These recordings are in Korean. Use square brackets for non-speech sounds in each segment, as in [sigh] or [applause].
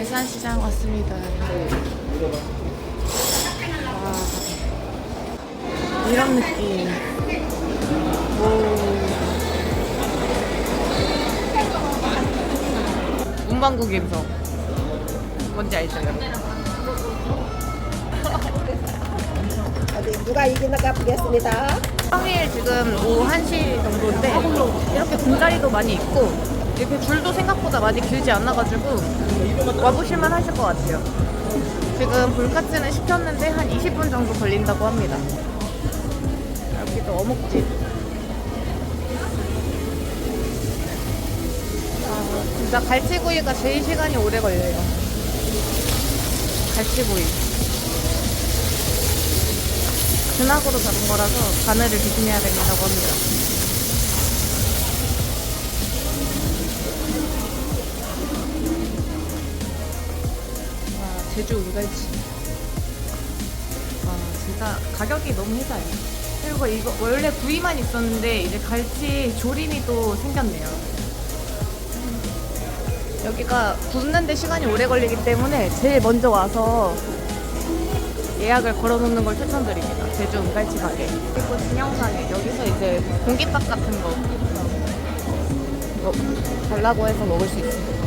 대산시장 왔습니다. 와, 이런 느낌. 오. 문방구 감성. 뭔지 알죠, 여러분? 누가 이기는가 보겠습니다. 평일 지금 오후 1시 정도인데 이렇게 분자리도 많이 있고 이렇게 줄도 생각보다 많이 길지 않아가지고 와보실만 하실 것 같아요. 지금 불카츠는 시켰는데 한 20분 정도 걸린다고 합니다. 여기도 어묵집. 아, 진짜 갈치구이가 제일 시간이 오래 걸려요. 갈치구이. 근학으로 잡은 거라서 바늘을 조심해야 된다고 합니다. 제주 우갈치. 와, 진짜 가격이 너무 해자요. 그리고 이거 원래 구이만 있었는데 이제 갈치 조림이 또 생겼네요. 여기가 굽는데 시간이 오래 걸리기 때문에 제일 먼저 와서 예약을 걸어놓는 걸 추천드립니다. 제주 은갈치 가게. 그리고 진영상에 여기서 이제 공깃밥 같은 거 이거 달라고 해서 먹을 수 있습니다.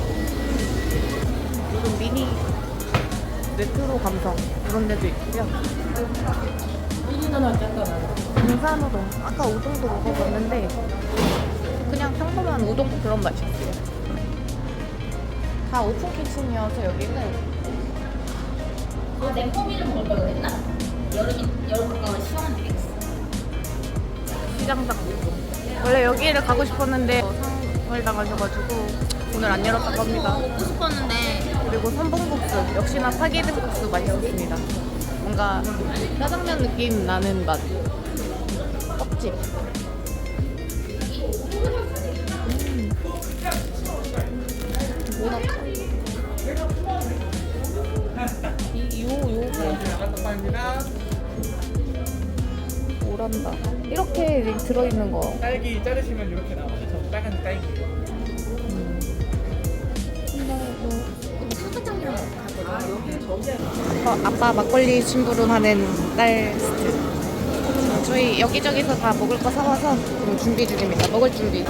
그리고 미니 레트로 감성 이런 데도 있고요. 등산으로 아까 우동도 먹어봤는데 그냥 평범한 우동 그런 맛이었어요. 다 오픈 키친이어서 여기는 그 냉모밀을 먹을 걸 그랬나? 여름이 여름 거 시원한 데. 시장닭 원래 여기를 가고 싶었는데 상을 당하셔가지고 오늘 안 열었다고 합니다. 먹고 싶었는데 그리고 선봉국수 역시나 파기등국수 맛있었습니다. 뭔가 짜장면 느낌 나는 맛. 떡집. 음. 오란다. 이렇게 들어있는 거. 딸기 자르시면 이렇게 나와요. 저 빨간 딸기. 어, 아빠 막걸리 심부름하는 딸 스트. 자, 저희 여기저기서 다 먹을 거 사와서 준비 중입니다. 먹을 준비.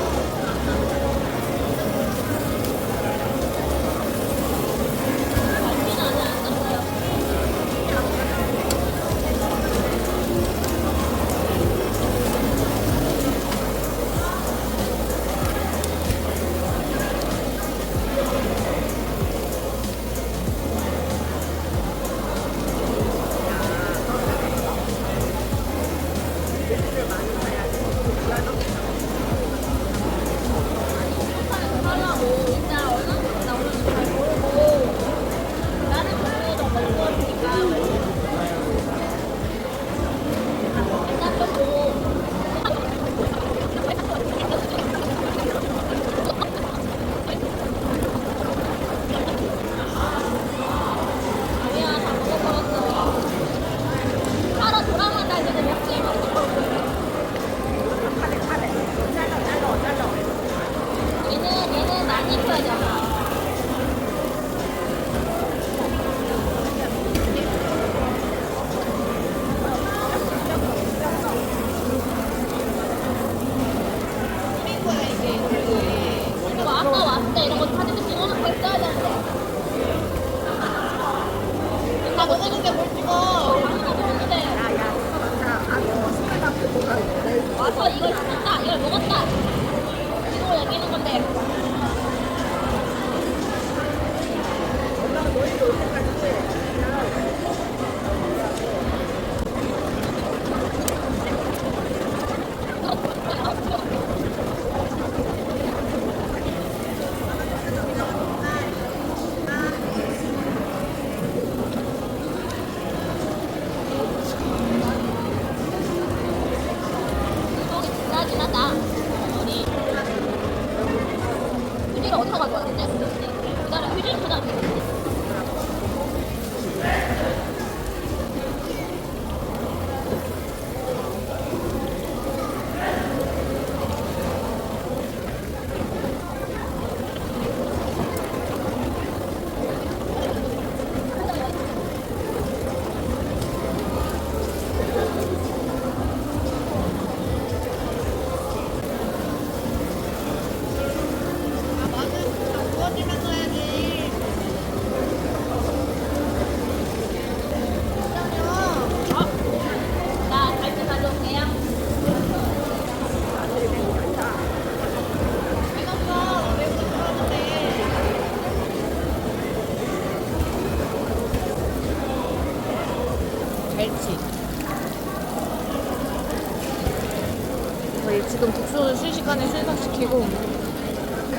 시키고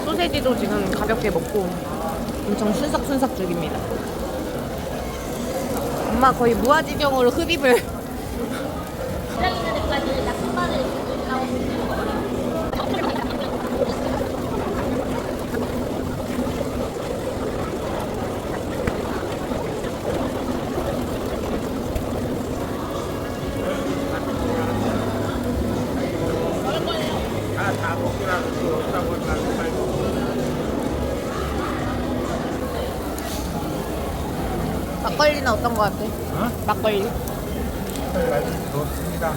소세지도 지금 가볍게 먹고 엄청 순삭순삭 중입니다. 엄마 거의 무아지경으로 흡입을 시장 있는 데까지 낙선반을 있다고 다다 먹고 나서 또 없다고 하지 말고. 막걸리는 어떤 거 같아? 어? 막걸리? 좋습니다.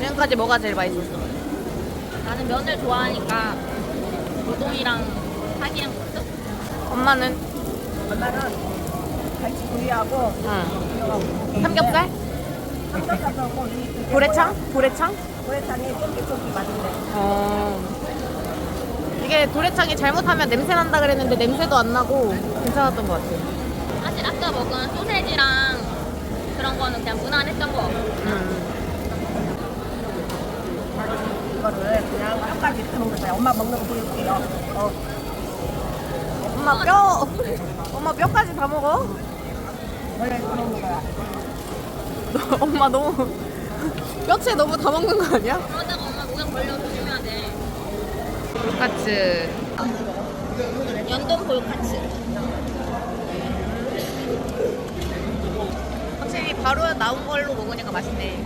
지금까지 [laughs] 뭐가 제일 맛있었어? 나는 면을 좋아하니까 우동이랑 사기랑 국수? 엄마는? 엄마는 갈치 구이하고 응. 삼겹살? 삼겹살하고 이 도래창? 도래창? 고래탕이 쫄깃쫄깃 맛있네. 어. 이게 도래창이 잘못하면 냄새 난다 그랬는데 냄새도 안 나고 괜찮았던 것 같아요. 사실 아까 먹은 소세지랑 그런 거는 그냥 무난했던 거 같고 음. 이거를 그냥 뼈까지 이렇게 먹는 거야. 엄마 먹는 거 보여줄게요. 어, 엄마 뼈! 엄마 뼈까지 다 먹어? 원래 이렇게 먹는 거야. 엄마 너무 뼈채 너무 다 먹는 거 아니야? 그러다가 엄마 목에 걸려 조심해야 돼 돈까스 연돈 볼카츠 확실히 바로 나온 걸로 먹으니까 맛있네.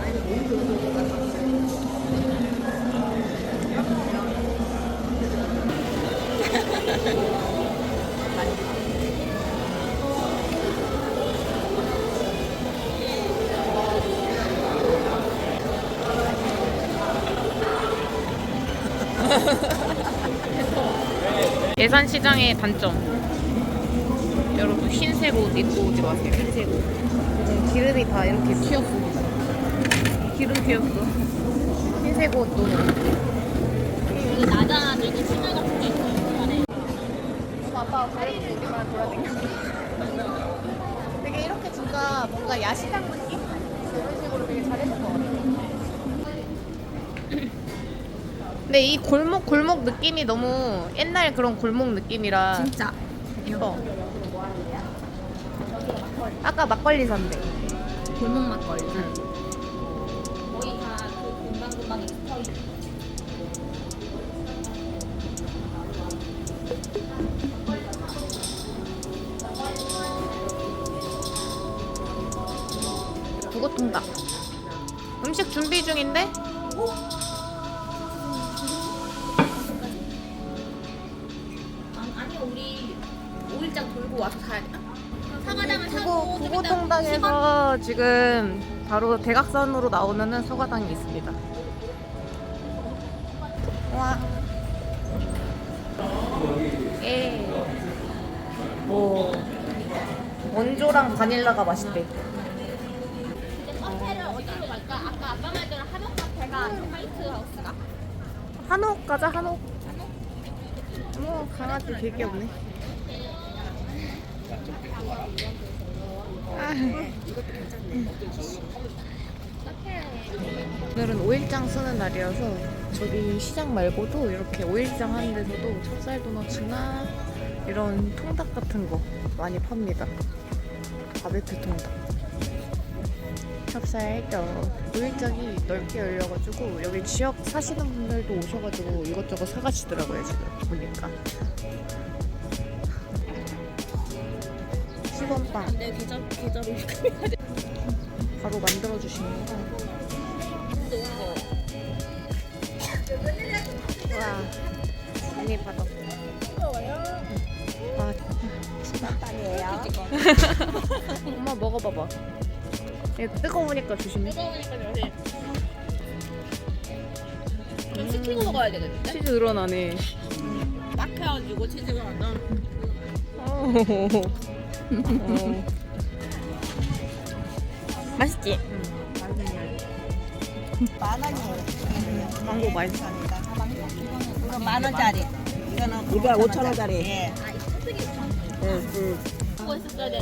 [laughs] 예산 시장의 단점. 여러분 흰색 옷 입고 오지 마세요. 흰색 옷. 지금 기름이 다 이렇게 튀었습니다. 기름 튀었어. 흰색 옷 너무. 여기 나자나 이렇게 치마 같은 게 있어요 중간에 아빠가 거리를 이렇게만 돌아다녀. 되게 이렇게 진짜 뭔가 야시장 느낌? 이런 식으로 되게 잘해준 것 같아. 근데 이 골목 골목 느낌이 너무 옛날 그런 골목 느낌이라 진짜 예뻐. 아까 막걸리 산대. 골목 막걸리 거의 다그 금방금방 스타일 북어통닭. 음식 준비 중인데? 지금 바로 대각선으로 나오면은 서과당이 있습니다. 와. 예. 오. 원조랑 바닐라가 맛있대. 한옥 가자 한옥. 어머 강아지 되게 없네. 아. 오늘은 5일장 쓰는 날이어서 저기 시장 말고도 이렇게 5일장 하는 데서도 찹쌀 도너츠나 이런 통닭 같은 거 많이 팝니다. 바베큐 통닭. 찹쌀떡. 5일장이 넓게 열려가지고 여기 지역 사시는 분들도 오셔가지고 이것저것 사가시더라고요 지금 보니까. 10원빵 내 계좌 계좌로 바로 만들어 주시는 거. 와, 언니 받아. 와, 빵이에요. 엄마 먹어봐봐. 이거 뜨거우니까 조심해. 뜨거우니까 요새 좀 식히고 먹어야 되겠는데? 치즈 늘어나네. 딱 해가지고 치즈가. 어. 맛있지? 만 원이에요. 망고 맛있어. 이거 만 원짜리. 이거는 이거 5천 원짜리. 예.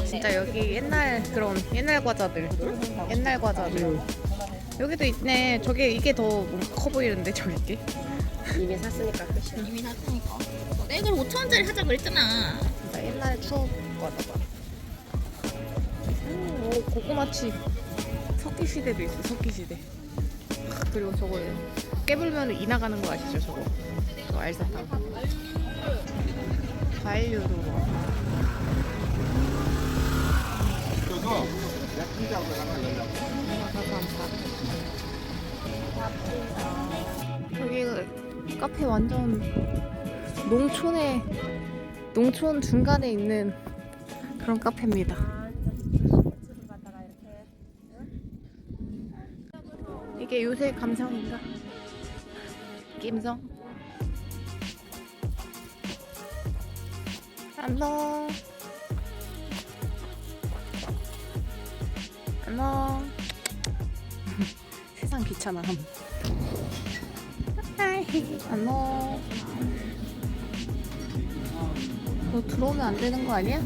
진짜 여기 옛날 그런 옛날 과자들 옛날 과자들 여기도 있네 저게 이게 더 뭔가 커 보이는데 저게 이미 샀으니까 끝이야. 이미 샀으니까. 내가 이걸 5천 원짜리 하자 그랬잖아. 진짜 옛날 추억 과자다 음, 오 고구마치 석기 시대도 있어 석기 시대. 그리고 저거 깨불면 이 나가는 거 아시죠 저거? 저 알사탕. 과일류도. 여기 카페 완전 농촌에 농촌 중간에 있는 그런 카페입니다. 집을 갖다가 이렇게 이게 요새 감성인가? 김성. 안녕. 안녕. [laughs] 세상 귀찮아함. 하이. 안녕. 너 들어오면 안 되는 거 아니야?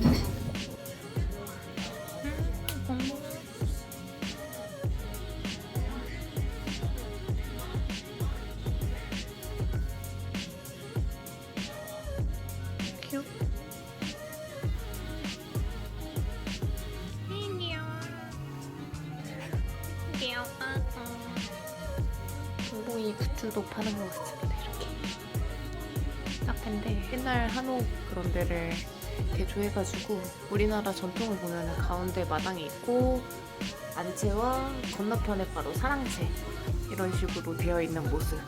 조해가지고 우리나라 전통을 보면 가운데 마당이 있고 안채와 건너편에 바로 사랑채 이런 식으로 되어 있는 모습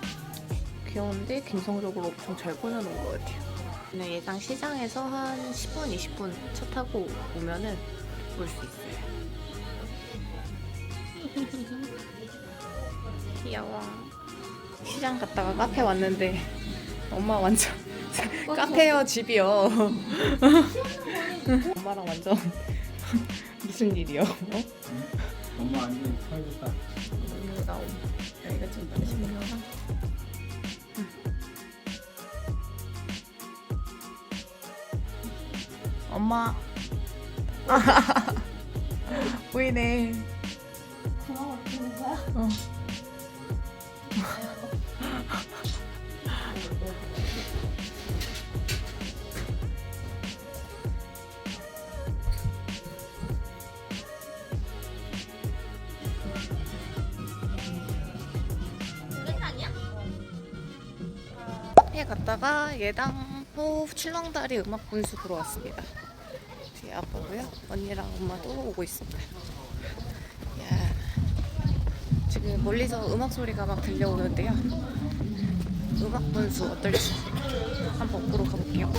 귀여운데 감성적으로 엄청 잘 꾸며놓은 것 같아요. 그냥 예상 시장에서 한 10분, 20분 차 타고 오면은 볼 수 있어요. [laughs] 귀여워. 시장 갔다가 카페 왔는데 엄마 완전 [laughs] 카페요 집이요. 엄마랑 완전 [laughs] 무슨 일이요? 어? 엄마 아니면 살겠다 나옴. 여기가 좀 거랑. 엄마. [laughs] 보이네. 고마워, 보는 거야? 어. 갔다가 예당 후 출렁다리 음악 분수 보러 왔습니다. 뒤에 아빠고요. 언니랑 엄마도 오고 있습니다. 야, 지금 멀리서 음악 소리가 막 들려오는데요. 음악 분수 어떨지 한번 보러 가볼게요.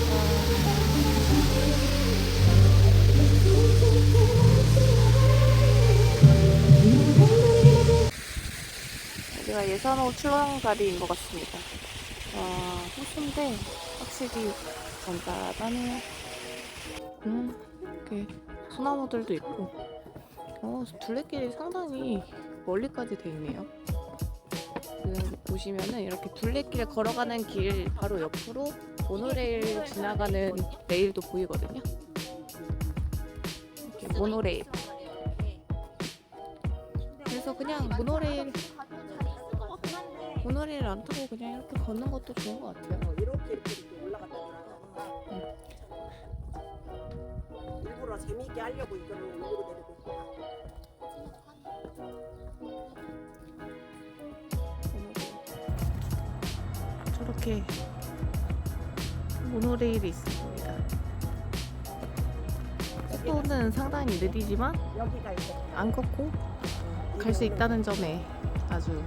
여기가 예산호 출렁다리인 것 같습니다. 와, 호수인데 확실히 잔잔하네요. 음, 이렇게 소나무들도 있고, 어, 둘레길이 상당히 멀리까지 돼 있네요. 지금 보시면은 이렇게 둘레길 걸어가는 길 바로 옆으로 모노레일 지나가는 레일도 보이거든요. 이렇게 모노레일. 그래서 그냥 모노레일 모노레일 안 타고 그냥 이렇게 걷는 것도 좋은 것 같아요. 어, 이렇게 이렇게, 이렇게 올라갔다가 일부러 재미있게 하려고 이거를 올리고 내리고. 저렇게 모노레일이 있습니다. 속도는 상당히 느리지만 여기가 이제 안 걷고 갈 수 있다는 점에 아주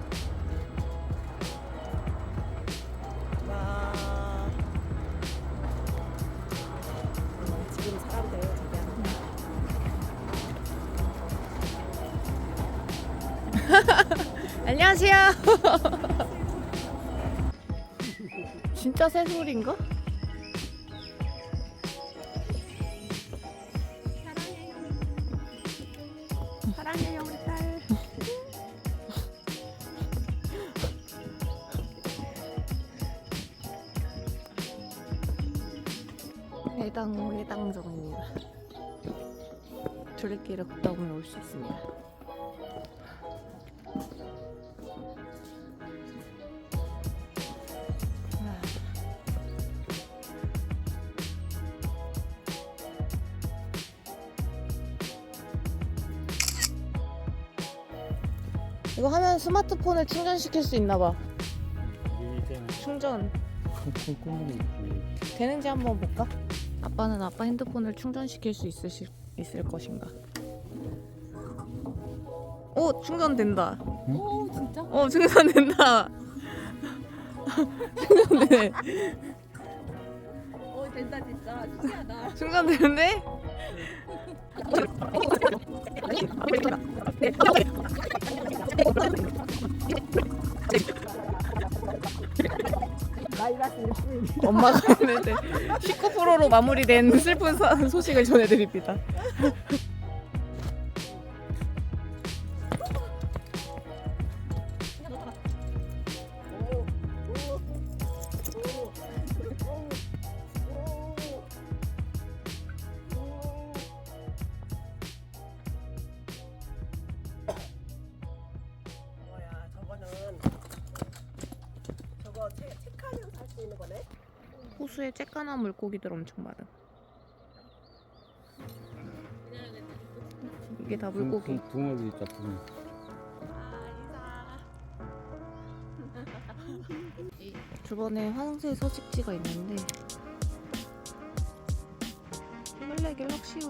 안녕하세요. [laughs] 진짜 새소리인가? 사랑해요 우리 딸. 외당 외당정입니다. 둘레길을 걷다 보면 올 수 있습니다. 이거 하면 스마트폰을 충전시킬 수 있나 봐. 충전. 되는지 한번 볼까? 아빠는 아빠 핸드폰을 충전시킬 수 있으실, 있을 것인가? 오 충전된다. 오 진짜? 어 충전된다. [laughs] 충전되네. 오 된다 진짜 신기하다. [laughs] 충전되는데? 엄마가 했는데 19%로 마무리된 슬픈 사- 소식을 전해드립니다. 저거 책, 책하면 살수 있는 거네? 호수에 쬐까만 물고기들 엄청 많아. 이게 다 물고기. 붕어도 있다 붕어. [laughs] 주변에 화장실 서식지가 있는데 플래길 확실히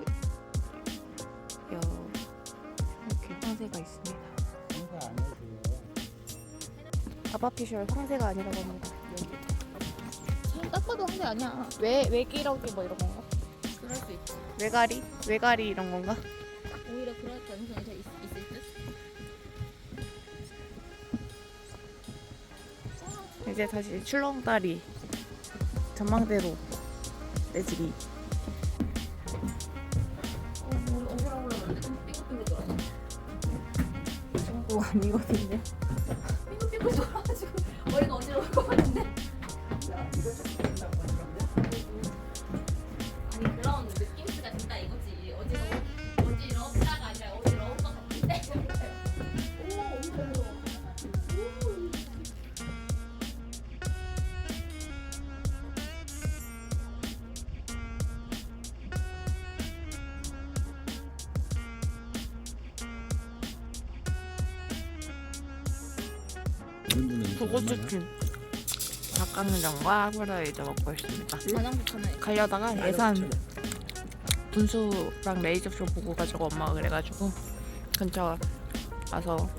야 이렇게 황새가 있습니다. 안 해줘요. 아바피셜 황새가 아니라고 합니다. 딱 봐도 한게 아니야. 외 외기러기 뭐 이런 건가? 그럴 수 있지. 외가리 외가리 이런 건가? 오히려 그럴 가능성이 더 있, 있을 듯. 이제 다시 출렁다리 전망대로 내지기. 친구 아니거든요. 삐걱삐걱 돌아 소고치킨 닭강정과 후라이드 먹고 있습니다. 하나. 가려다가 예산 분수랑 레이저쇼 보고 가지고 엄마가 그래가지고 근처 와서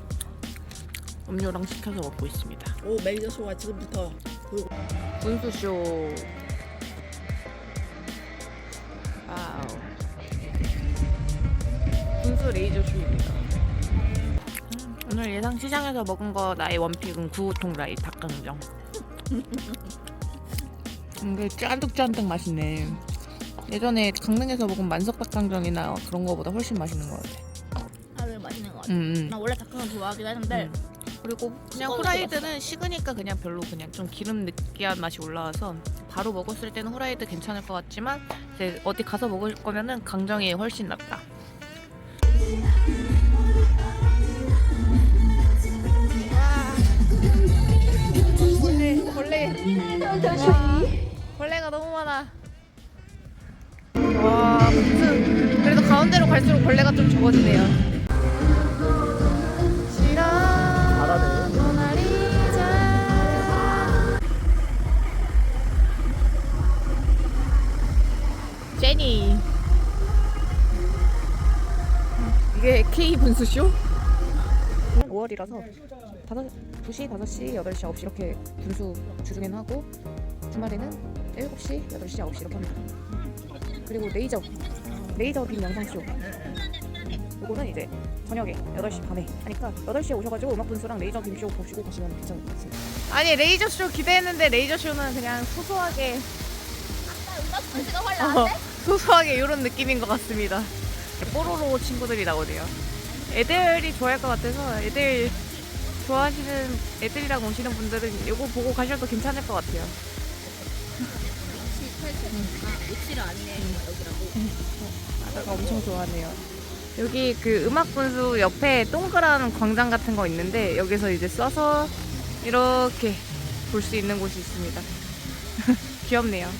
음료랑 시켜서 먹고 있습니다. 오 매니저 쇼가 지금부터 분수쇼 와우 분수 레이저쇼입니다. 음, 오늘 예상 시장에서 먹은 거 나의 원픽은 구우통 라이 닭강정. [laughs] 이게 짠득짠득 맛있네. 예전에 강릉에서 먹은 만석 닭강정이나 그런 거보다 훨씬 맛있는 것 같아. 하늘 맛있는 것 같아. 음, 음. 나 원래 닭강정 좋아하긴 하는데 음. 그리고 그냥 후라이드는 식으니까 그냥 별로 그냥 좀 기름 느끼한 맛이 올라와서 바로 먹었을 때는 후라이드 괜찮을 것 같지만 이제 어디 가서 먹을 거면은 강정이 훨씬 낫다. 벌레가 너무 많아. 와 무슨 그래도 가운데로 갈수록 벌레가 좀 적어지네요. 제니 이게 K 분수쇼? 5월이라서 2시, 5시, 8시, 9시 이렇게 분수 주중에는 하고 주말에는 7시, 8시, 9시 이렇게 합니다 그리고 레이저 레이저 빔 영상쇼 요거는 이제 저녁에 8시 밤에 하니까 8시에 오셔가지고 음악 분수랑 레이저 빔쇼 보시고 가시면 괜찮을 것 같습니다. 아니 레이저 쇼 기대했는데 레이저 쇼는 그냥 소소하게 음악 분수가 훨 어, 나은데? 소소하게 이런 느낌인 것 같습니다. 뽀로로 친구들이 나오네요. 애들이 좋아할 것 같아서 애들 좋아하시는 애들이랑 오시는 분들은 이거 보고 가셔도 괜찮을 것 같아요. 위치. 아 위치를 아니네 여기라고. 아빠가 엄청 좋아하네요. 여기 그 음악 분수 옆에 동그란 광장 같은 거 있는데 여기서 이제 써서 이렇게 볼 수 있는 곳이 있습니다. [laughs] 귀엽네요.